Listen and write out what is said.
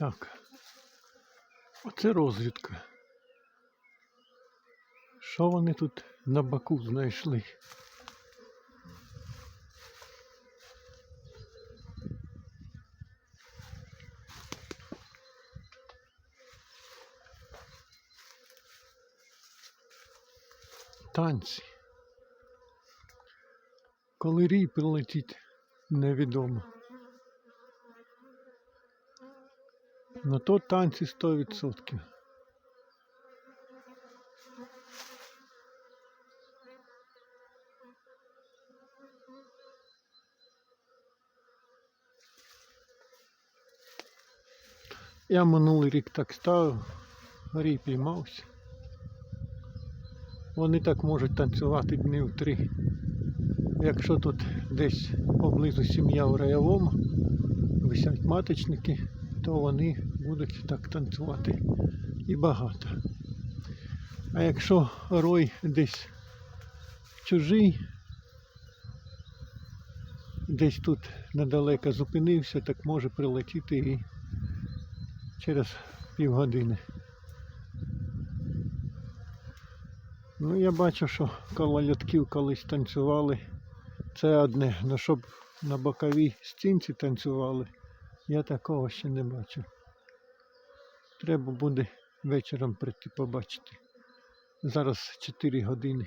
Так. Оце розвідка. Що вони тут на баку знайшли? Танці. Коли рій прилетить, невідомо. Ну то танці 100%. Я минулий рік так ставив, рій піймався. Вони так можуть танцювати днів три. Якщо тут десь поблизу сім'я в раєвому, висять маточники, то вони будуть так танцювати і багато. А якщо рой десь чужий, десь тут недалеко зупинився, так може прилетіти і через півгодини. Ну, я бачу, що коло льотків колись танцювали. Це одне, ну щоб на боковій стінці танцювали, я такого ще не бачив. Треба буде вечором прийти побачити. Зараз 4 години.